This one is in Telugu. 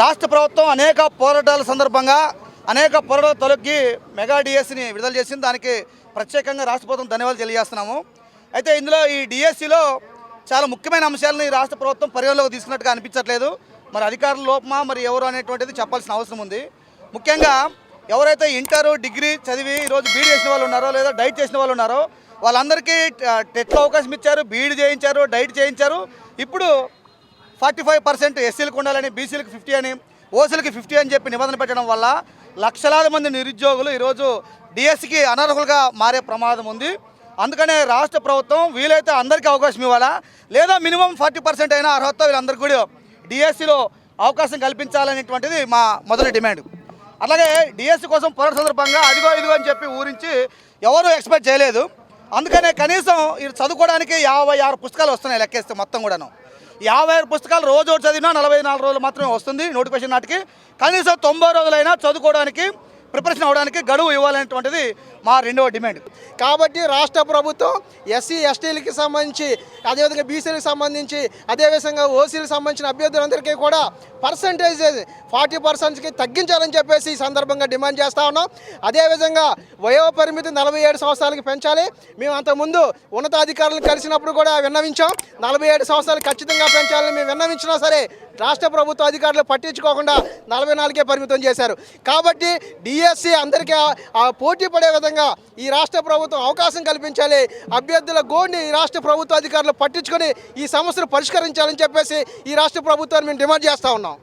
రాష్ట్ర ప్రభుత్వం అనేక పోరాటాల సందర్భంగా అనేక పోరాటాలు తొలగి మెగా డిఎస్సిని విడుదల చేసింది. దానికి ప్రత్యేకంగా రాష్ట్ర ప్రభుత్వం ధన్యవాదాలు తెలియజేస్తున్నాము. అయితే ఇందులో ఈ డిఎస్సిలో చాలా ముఖ్యమైన అంశాలను ఈ రాష్ట్ర ప్రభుత్వం పరిగణలోకి తీసుకున్నట్టుగా అనిపించట్లేదు. మరి అధికారుల లోపమా మరి ఎవరు అనేటువంటిది చెప్పాల్సిన అవసరం ఉంది. ముఖ్యంగా ఎవరైతే ఇంటర్ డిగ్రీ చదివి ఈరోజు బీడీ చేసిన వాళ్ళు ఉన్నారో లేదా డైట్ చేసిన వాళ్ళు ఉన్నారో వాళ్ళందరికీ టెట్లో అవకాశం ఇచ్చారు బీఈడి చేయించారు డైట్ చేయించారు. ఇప్పుడు ఫార్టీ ఫైవ్ పర్సెంట్ ఎస్సీలకు ఉండాలని బీసీలకు ఫిఫ్టీ అని ఓసీలకు ఫిఫ్టీ అని చెప్పి నిబంధన పెట్టడం వల్ల లక్షలాది మంది నిరుద్యోగులు ఈరోజు డిఎస్సికి అనర్హులుగా మారే ప్రమాదం ఉంది. అందుకనే రాష్ట్ర ప్రభుత్వం వీలైతే అందరికీ అవకాశం ఇవ్వాలా? లేదా మినిమం ఫార్టీ పర్సెంట్ అయినా అర్హత వీళ్ళందరికీ కూడా డిఎస్సిలో అవకాశం కల్పించాలనేటువంటిది మా మొదటి డిమాండ్. అలాగే డిఎస్సి కోసం పోరాట సందర్భంగా అదిగో ఇదిగో అని చెప్పి ఊరించి ఎవరూ ఎక్స్పెక్ట్ చేయలేదు. అందుకనే కనీసం ఇది చదువుకోవడానికి యాభై ఆరు పుస్తకాలు వస్తున్నాయి లెక్కేస్తే మొత్తం కూడాను. యాభై ఆరు పుస్తకాలు రోజు ఒకటి చదివినా నలభై నాలుగు రోజులు మాత్రమే వస్తుంది నోటిఫికేషన్ నాటికి. కనీసం తొంభై రోజులైనా చదువుకోవడానికి ప్రిపరేషన్ అవ్వడానికి గడువు ఇవ్వాలనేటువంటిది మా రెండవ డిమాండ్. కాబట్టి రాష్ట్ర ప్రభుత్వం ఎస్సీ ఎస్టీలకి సంబంధించి అదేవిధంగా బీసీలకు సంబంధించి అదేవిధంగా ఓసీలకు సంబంధించిన అభ్యర్థులందరికీ కూడా పర్సంటేజ్ ఫార్టీ పర్సెంట్కి తగ్గించాలని చెప్పేసి ఈ సందర్భంగా డిమాండ్ చేస్తా ఉన్నాం. అదేవిధంగా వయో పరిమితి నలభై ఏడు సంవత్సరాలకి పెంచాలి. మేము అంతకుముందు ఉన్నతాధికారులను కలిసినప్పుడు కూడా విన్నవించాం. నలభై ఏడు సంవత్సరాలు ఖచ్చితంగా పెంచాలని మేము విన్నవించినా సరే రాష్ట్ర ప్రభుత్వ అధికారులు పట్టించుకోకుండా నలభై నాలుగే పరిమితం చేశారు. కాబట్టి డిఎస్సి అందరికీ పోటీ పడే విధంగా ఈ రాష్ట్ర ప్రభుత్వం అవకాశం కల్పించాలి. అభ్యర్థుల గోడిని ఈ రాష్ట్ర ప్రభుత్వ అధికారులు పట్టించుకొని ఈ సమస్యను పరిష్కరించాలని చెప్పేసి ఈ రాష్ట్ర ప్రభుత్వాన్ని మేము డిమాండ్ చేస్తూ ఉన్నాం.